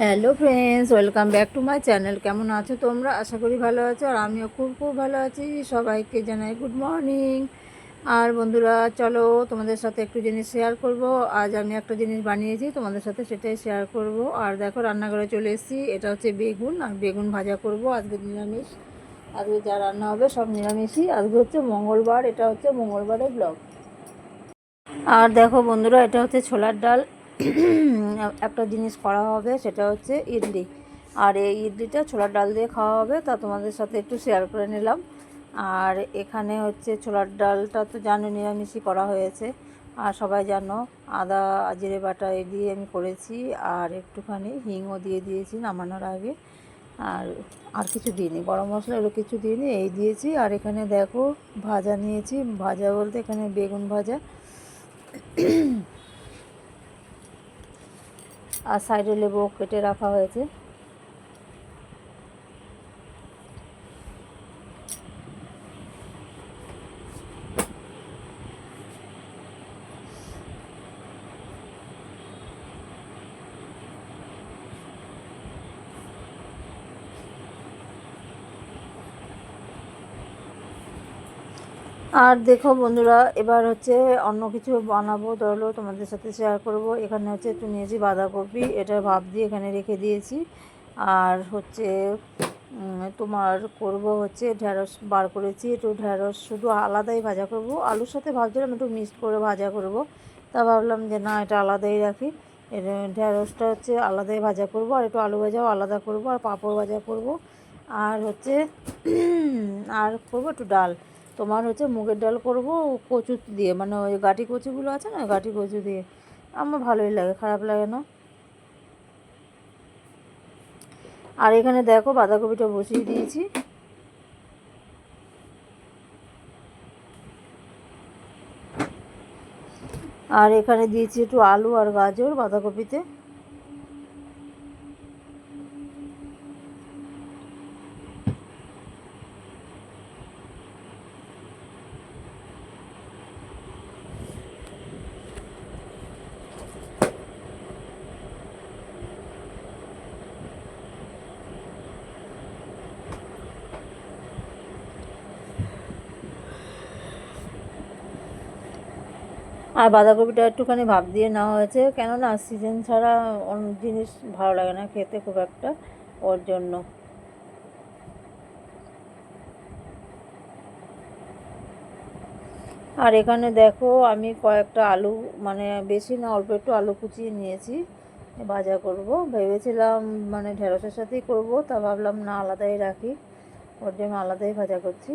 Hello friends welcome back to my channel কেমন আছো তোমরা? আশা করি ভালো আছো আর আমিও খুব খুব ভালো আছি। সবাইকে জানাই গুড মর্নিং আর বন্ধুরা, চলো তোমাদের সাথে একটু জিনিস শেয়ার করব। আজ আমি একটা জিনিস বানিয়েছি, তোমাদের সাথে সেটাই শেয়ার করব। আর দেখো, রান্নাঘরে চলে এসেছি। এটা হচ্ছে বেগুন। আর বেগুন ভাজা করব। আজকে নিরামিষ। আজকে যা রান্না হবে সব নিরামিষই। আজকে হচ্ছে মঙ্গলবার। এটা হচ্ছে মঙ্গলবারের ব্লগ আর দেখো বন্ধুরা, এটা হচ্ছে ছোলার ডাল। একটা জিনিস করা হবে, সেটা হচ্ছে ইডলি। আর এই ইডলিটা ছোলার ডাল দিয়ে খাওয়া হবে, তা তোমাদের সাথে একটু শেয়ার করে নিলাম। আর এখানে হচ্ছে ছোলার ডালটা তো জানো, নিরামিষই করা হয়েছে। আর সবাই জানো, আদা, জিরে বাটা এই দিয়ে আমি করেছি, আর একটুখানি হিংও দিয়ে দিয়েছি নামানোর আগে। আর আর কিছু দিইনি, গরম মশলা এগুলো কিছু দিইনি, এই দিয়েছি। আর এখানে দেখো, ভাজা নিয়েছি, ভাজা বলতে এখানে বেগুন ভাজা। আর সাইডে লেবু কেটে রাখা হয়েছে। আর দেখো বন্ধুরা, এবার হচ্ছে অন্য কিছু বানাবো। ধরো তোমাদের সাথে শেয়ার করব। এখানে হচ্ছে একটু নিয়েছি বাঁধাকপি, এটা ভাব দিয়ে এখানে রেখে দিয়েছি। আর হচ্ছে তোমার করব হচ্ছে ঢ্যাঁড়স বার করেছি। একটু ঢ্যাঁড়স শুধু আলাদাই ভাজা করব। আলুর সাথে ভাবছিলাম একটু মিক্সড করে ভাজা করব। তা ভাবলাম যে না, এটা আলাদাই রাখি। ঢ্যাঁড়সটা হচ্ছে আলাদাই ভাজা করব। আর একটু আলু ভাজাও আলাদা করব। আর পাঁপড় ভাজা করব। আর হচ্ছে আর করব একটু ডাল। তোমার হচ্ছে মুগের ডাল করব, কচু দিয়ে মানে ওই গাটি কচুগুলো আছে না গাটি কচু দিয়ে। আমার ভালোই লাগে, খারাপ লাগে না। আর এখানে দেখো বাঁধাকপিটা বসিয়ে দিয়েছি। আর এখানে দিয়েছি একটু আলু আর গাজর বাঁধাকপিতে। আর বাঁধাকপিটা একটুখানি ভাব দিয়ে নেওয়া হয়েছে। কেননা সিজন ছাড়া অন্য জিনিস ভালো লাগে না খেতে খুব একটা, ওর জন্য। আর এখানে দেখো আমি কয়েকটা আলু মানে বেশি না, অল্প একটু আলু কুচিয়ে নিয়েছি, ভাজা করব। ভেবেছিলাম মানে ঢেঁড়সের সাথেই করব, তা ভাবলাম না আলাদাই রাখি, ওর জন্য আলাদাই ভাজা করছি।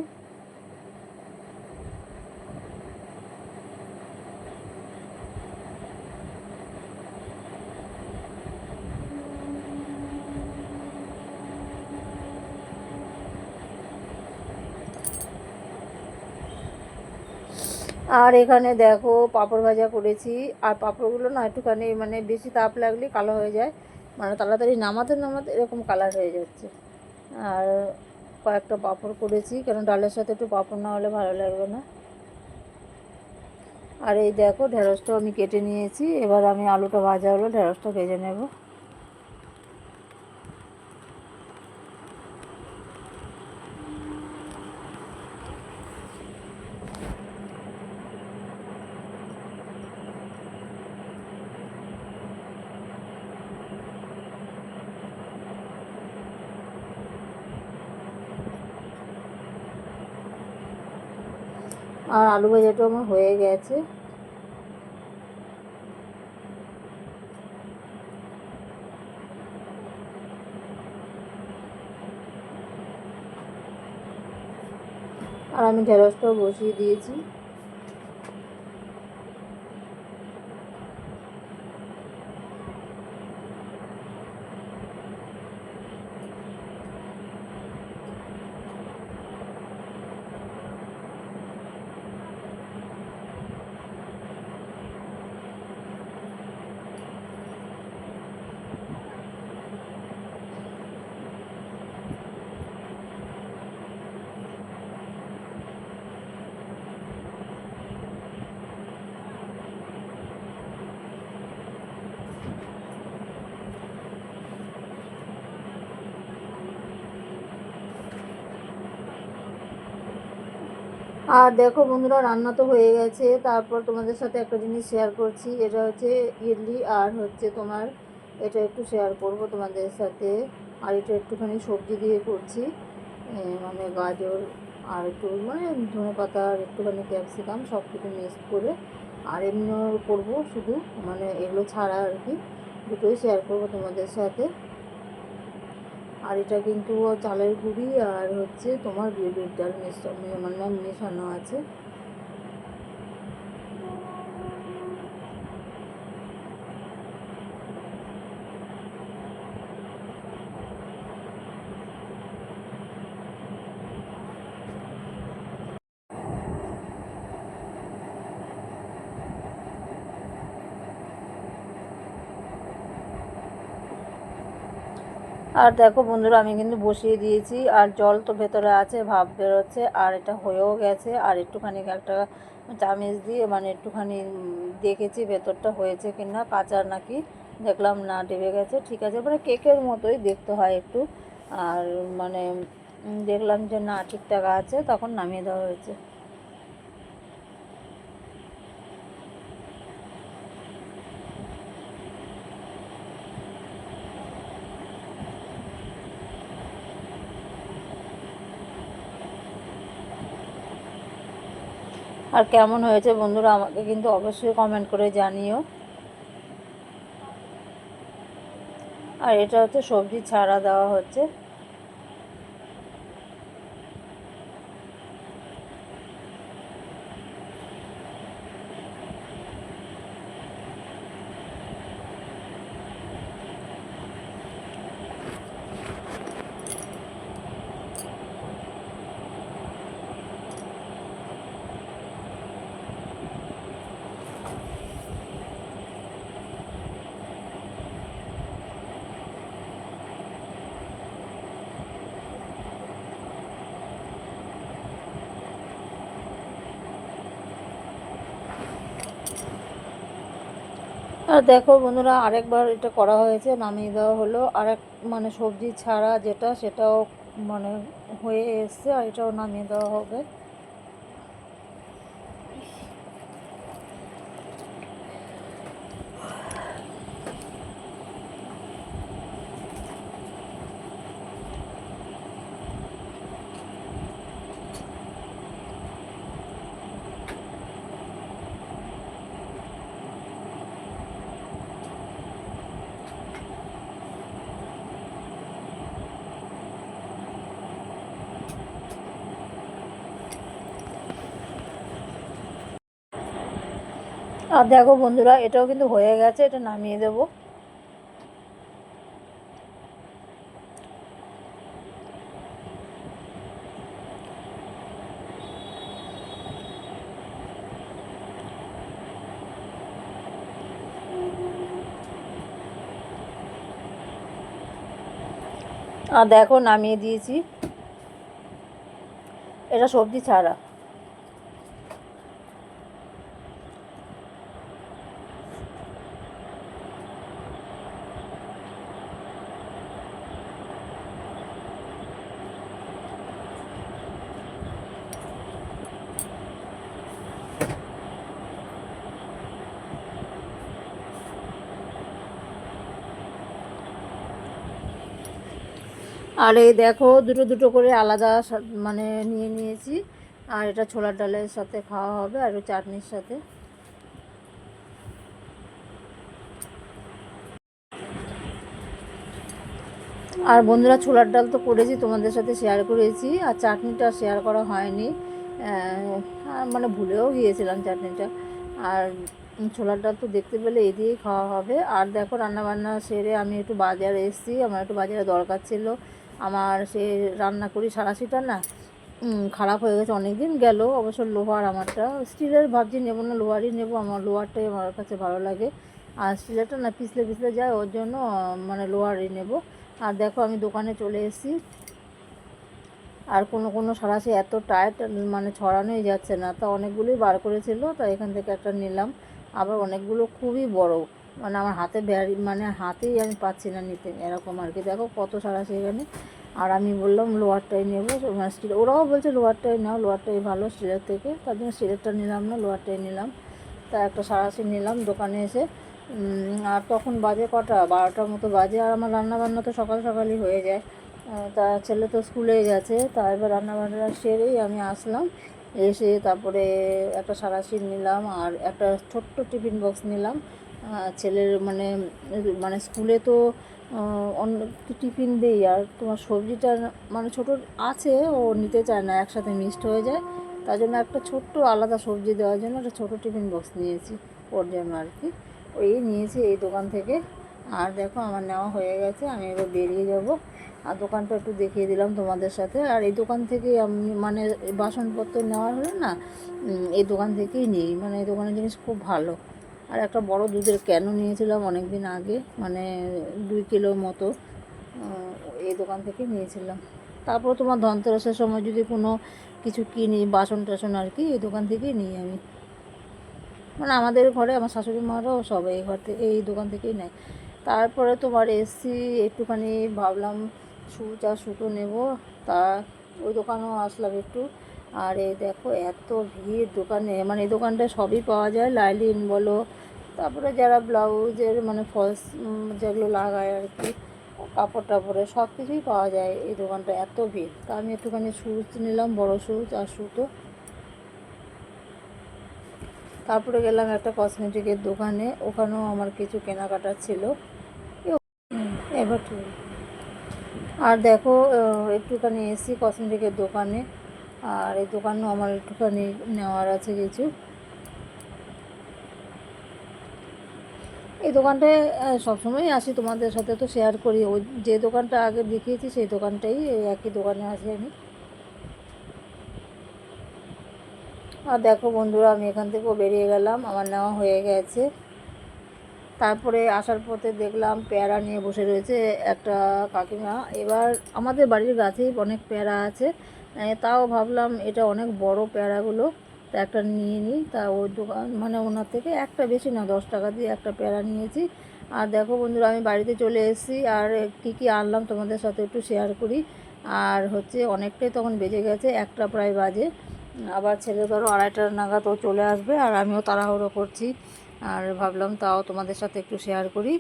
আর এখানে দেখো পাঁপড় ভাজা করেছি। আর পাঁপড়গুলো না একটুখানি মানে বেশি তাপ লাগলে কালো হয়ে যায়। মানে তাড়াতাড়ি নামাতে নামাতে এরকম কালার হয়ে যাচ্ছে। আর কয়েকটা পাঁপড় করেছি কারণ ডালের সাথে একটু পাঁপড় না হলে ভালো লাগবে না। আর এই দেখো ঢেঁড়সটাও আমি কেটে নিয়েছি। এবার আমি আলুটা ভাজা হলো, ঢেঁড়সটা ভেজে নেব। আর আলু ভাজাটাও আমার হয়ে গেছে। আর আমি ঢেঁড়সটাও বসিয়ে দিয়েছি। আর দেখো বন্ধুরা, রান্না তো হয়ে গেছে। তারপর তোমাদের সাথে একটা জিনিস শেয়ার করছি, এটা হচ্ছে ইডলি আর হচ্ছে তোমার এটা একটু শেয়ার করব তোমাদের সাথে। আর এটা একটুখানি সবজি দিয়ে করছি মানে গাজর আর একটু মানে ধনে পাতা আর একটুখানি ক্যাপসিকাম সব কিছু মিক্স করে। আর এমনিও করব শুধু মানে এগুলো ছাড়া আর কি। দুটোই শেয়ার করব তোমাদের সাথে। আর এটা কিন্তু চালের গুঁড়ি আর হচ্ছে তোমার বিউলির ডাল মিশ্র মানে মেশানো আছে। আর দেখো বন্ধুরা, আমি কিন্তু বসিয়ে দিয়েছি, আর জল তো ভেতরে আছে ভাব বেরোচ্ছে, আর এটা হয়েও গেছে, আর একটুখানি একটা চামিচ দিয়ে মানে একটুখানি দেখেছি ভেতরটা হয়েছে কি না কাঁচা নাকি, দেখলাম না, ডেবে গেছে, ঠিক আছে মানে কেকের মতোই দেখতে হয় একটু, আর মানে দেখলাম যে না ঠিকঠাক আছে, তখন নামিয়ে দেওয়া হয়েছে। আর কেমন হয়েছে বন্ধুরা আমাকে কিন্তু অবশ্যই কমেন্ট করে জানিও। আর এটা হচ্ছে সবজি ছাড়া দেওয়া হচ্ছে। আর দেখো বন্ধুরা, আরেকবার এটা করা হয়েছে, নামিয়ে দেওয়া হলো। আরেক মানে সবজি ছাড়া যেটা, সেটাও মানে হয়ে এসছে আর এটাও নামিয়ে দেওয়া হবে। আর দেখো বন্ধুরা, এটাও কিন্তু হয়ে গেছে, এটা নামিয়ে দেবো। আর দেখো, নামিয়ে দিয়েছি। এটা সবজি ছাড়া। আর এই দেখো, দুটো দুটো করে আলাদা মানে নিয়ে নিয়েছি। আর এটা ছোলার ডালের সাথে খাওয়া হবে আর চাটনির সাথে। আর বন্ধুরা, ছোলার ডাল তো করেছি, তোমাদের সাথে শেয়ার করেছি। আর চাটনিটা শেয়ার করা হয়নি। মানে ভুলেও গিয়েছিলাম চাটনিটা। আর ছোলার ডাল তো দেখতে পেলে এই দিয়েই খাওয়া হবে। আর দেখো, রান্নাবান্না সেরে আমি একটু বাজারে এসেছি। আমার একটু বাজারে দরকার ছিল। আমার সে রান্না করি সারাশিটা না খারাপ হয়ে গেছে অনেক দিন গেল অবশ্য লোহার আমারটা, স্টিলের ভাবছি নেব না, লোহারই নেব, আমার লোহারটাই আমার কাছে ভালো লাগে। আর স্টিলেরটা না পিছলে পিছলে যায়, ওর জন্য মানে লোহারই নেব। আর দেখো আমি দোকানে চলে এসেছি। আর কোনো কোনো সারাশি এত টাইট মানে ছড়ানোই যাচ্ছে না। তা অনেকগুলোই বার করেছিল, তা এখান থেকে একটা নিলাম। আবার অনেকগুলো খুবই বড়। মানে আমার হাতে ব্যারি মানে হাতেই আমি পাচ্ছি না নিতে, এরকম আর কি। দেখো কত সারাশি এখানে। আর আমি বললাম লোয়ারটাই নেব। মানে স্টিল ওরাও বলছে লোয়ারটাই নাও লোয়ারটাই ভালো স্টিলের থেকে। তার জন্য স্টিলেরটা নিলাম না লোয়ারটাই নিলাম। তা একটা সারাশি নিলাম দোকানে এসে। আর তখন বাজে কটা? বারোটার মতো বাজে। আর আমার রান্নাবান্না তো সকাল সকালই হয়ে যায়। তা ছেলে তো স্কুলে গেছে। তা এবার রান্না বান্না সেরেই আমি আসলাম। এসে তারপরে একটা সারাশি নিলাম। আর একটা ছোট্ট টিফিন বক্স নিলাম। ছেলের মানে মানে স্কুলে তো অন্য টিফিন দেই, আর তোমার সবজিটা মানে ছোটো আছে, ও নিতে চায় না, একসাথে মিক্সড হয়ে যায়। তার জন্য একটা ছোট্ট আলাদা সবজি দেওয়ার জন্য একটা ছোটো টিফিন বক্স নিয়েছি, ওর জন্য আর কি। ওই নিয়েছি এই দোকান থেকে। আর দেখো, আমার নেওয়া হয়ে গেছে, আমি এবার বেরিয়ে যাব। আর দোকানটা একটু দেখিয়ে দিলাম তোমাদের সাথে। আর এই দোকান থেকেই আমি মানে বাসনপত্র নেওয়া হলে না এই দোকান থেকেই নিই। মানে এই দোকানের জিনিস খুব ভালো। আর একটা বড় দুধের ক্যানও নিয়েছিলাম অনেক দিন আগে মানে দুই কিলোর মতো এই দোকান থেকে নিয়েছিলাম। তারপর তোমার ধনতেরাসের সময় যদি কোনো কিছু কিনি, বাসন টাসন আর কি, এই দোকান থেকেই নিই আমি। মানে আমাদের ঘরে, আমার শাশুড়ি মারাও সবাই এই ঘর থেকে, এই দোকান থেকেই নেয়। তারপরে তোমার এসছি, একটুখানি ভাবলাম সুচ আর সুতো নেব, তা ওই দোকানেও আসলাম একটু। আর এই দেখো, এত ভিড় দোকানে মানে এই দোকানটায় সবই পাওয়া যায়, লাইলিন বলো তারপরে যারা ব্লাউজের মানে ফলস যেগুলো লাগায় আর কি, কাপড় টাপড়ে, সব কিছুই পাওয়া যায় এই দোকানটা, এত ভিড়। তা আমি একটুখানি সুচ নিলাম, বড় সুচ আর সুতো। তারপরে গেলাম একটা কসমেটিকের দোকানে, ওখানেও আমার কিছু কেনাকাটা ছিল। এবার আর দেখো একটুখানি এসি কসমেটিকের দোকানে, আর এই দোকানও আমার একটুখানি নেওয়ার আছে কিছু। এই দোকানটায় আহ, সবসময়ই আসি তোমাদের সাথে তো শেয়ার করি। ওই যে দোকানটা আগে দেখিয়েছি সেই দোকানটাই একই দোকানে আছি আমি। আর দেখো বন্ধুরা আমি এখান থেকেও বেরিয়ে গেলাম আমার নেওয়া হয়ে গেছে। তারপরে আসার পথে দেখলাম পেয়ারা নিয়ে বসে রয়েছে একটা কাকিমা। এবার আমাদের বাড়ির গাছেই অনেক পেয়ারা আছে। তাও ভাবলাম এটা অনেক বড় পেয়ারাগুলো। তা একটা নিয়ে নিই। তা ওই দোকান মানে ওনার থেকে একটা বেশি না, দশ টাকা দিয়ে একটা পেয়ারা নিয়েছি। আর দেখো বন্ধুরা, আমি বাড়িতে চলে এসেছি আর কী কী আনলাম তোমাদের সাথে একটু শেয়ার করি। আর হচ্ছে অনেকটাই তখন বেজে গেছে, একটা প্রায় বাজে। আবার ছেলে ধরো আড়াইটা নাগাদ ও চলে আসবে আর আমিও তাড়াহুড়ো করছি। আর ভাবলাম তাও তোমাদের সাথে একটু শেয়ার করি।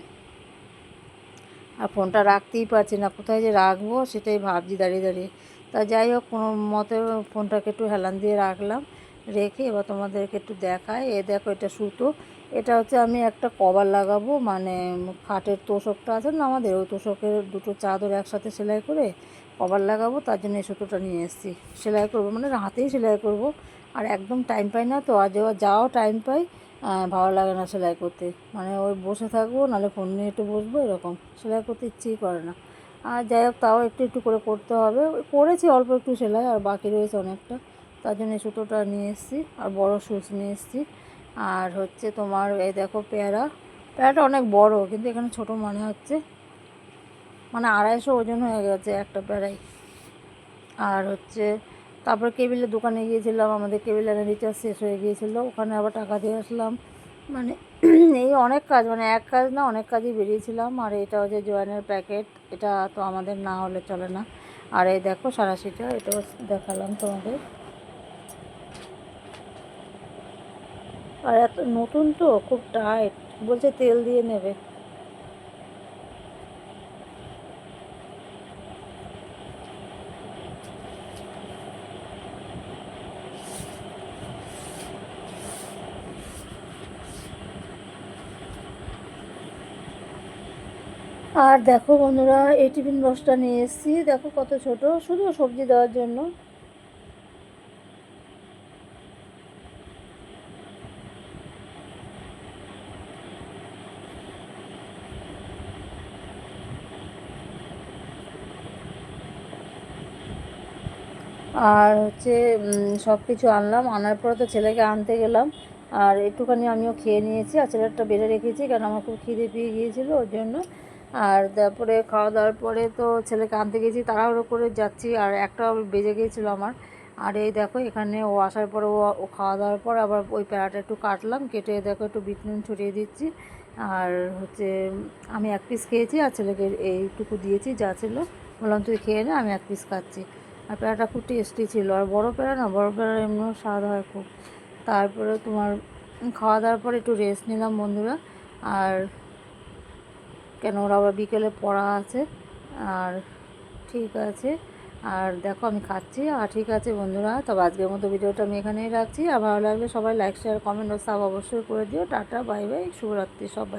আর ফোনটা রাখতেই পারছি না, কোথায় যে রাখব সেটাই ভাবছি দাঁড়িয়ে দাঁড়িয়ে। তা যাই হোক, কোনো মতে ফোনটাকে একটু হেলান দিয়ে রাখলাম। রেখে এবার তোমাদেরকে একটু দেখায় এ দেখো, এটা সুতো। এটা হচ্ছে আমি একটা কভার লাগাবো মানে খাটের তোষকটা আছে না আমাদের, ওই তোষকের দুটো চাদর একসাথে সেলাই করে কভার লাগাবো, তার জন্য এই সুতোটা নিয়ে এসেছি। সেলাই করব মানে হাতেই সেলাই করব। আর একদম টাইম পাই না তো আর যাও টাইম পাই ভালো লাগে না সেলাই করতে। মানে ওই বসে থাকব, নাহলে ফোন নিয়ে একটু বসবো, এরকম। সেলাই করতে ইচ্ছেই করে না। আর যাই হোক, তাও একটু একটু করে করতে হবে। করেছি অল্প একটু সেলাই, আর বাকি রয়েছে অনেকটা। তার জন্য সুতোটা নিয়ে এসেছি আর বড় সুচ নিয়ে এসেছি। আর হচ্ছে তোমার এই দেখো পেয়ারা। পেয়ারাটা অনেক বড়, কিন্তু এখানে ছোট মনে হচ্ছে। মানে আড়াইশো ওজন হয়ে গেছে একটা পেয়ারাই আর হচ্ছে তারপরে কেবিলের দোকানে গিয়েছিলাম, আমাদের কেবিলের রিচার্জ শেষ হয়ে গিয়েছিল। ওখানে আবার টাকা দিয়ে আসলাম। মানে এই অনেক কাজ মানে এক কাজ না, অনেক কাজই বেরিয়েছিলাম। আর এটা হচ্ছে জয়েনের প্যাকেট। এটা তো আমাদের না হলে চলে না। আর এই দেখো সারাশিটা এটাও দেখালাম তোমাদের। আর এত নতুন তো, খুব টাইট বলছে তেল দিয়ে নেবে। আর দেখো বন্ধুরা, এই টিফিন বক্সটা নিয়ে এসেছি। দেখো কত ছোট, শুধু সবজি দেওয়ার জন্য। আর হচ্ছে সব কিছু আনলাম। আনার পরে তো ছেলেকে আনতে গেলাম। আর একটুখানি আমিও খেয়ে নিয়েছি। আর ছেলেটা বেড়ে রেখেছি কারণ আমার খুব খিদে পেয়ে গিয়েছিল ওর জন্য। আর তারপরে খাওয়া দাওয়ার পরে তো ছেলেকে আনতে গেছি। তাড়াহুড়ো করে যাচ্ছি আর একটা বেজে গিয়েছিল আমার। আর এই দেখো, এখানে ও আসার পরে ও খাওয়া দাওয়ার পর আবার ওই প্যারাটা একটু কাটলাম। কেটে দেখো একটু বিট নুন ছড়িয়ে দিচ্ছি। আর হচ্ছে, আমি এক পিস খেয়েছি আর ছেলেকে এইটুকু দিয়েছি, যা ছিল। বললাম, তুই খেয়ে নে, আমি এক পিস খাচ্ছি। আর প্যারাটা খুব টেস্টি ছিল। আর বড় প্যারা না, বড় প্যারার এমনিও স্বাদ হয় খুব। তারপরে তোমার খাওয়া দাওয়ার পর একটু রেস্ট নিলাম বন্ধুরা। আর কেন ওরা আবার বিকেলে পড়া আছে। আর ঠিক আছে। আর দেখো আমি খাচ্ছি। আর ঠিক আছে বন্ধুরা, তবে আজকের মতো ভিডিওটা আমি এখানেই রাখছি। আর ভালো লাগলে সবাই লাইক শেয়ার কমেন্ট ও সাব অবশ্যই করে দিও। টাটা বাই বাই শুভরাত্রি সবাই।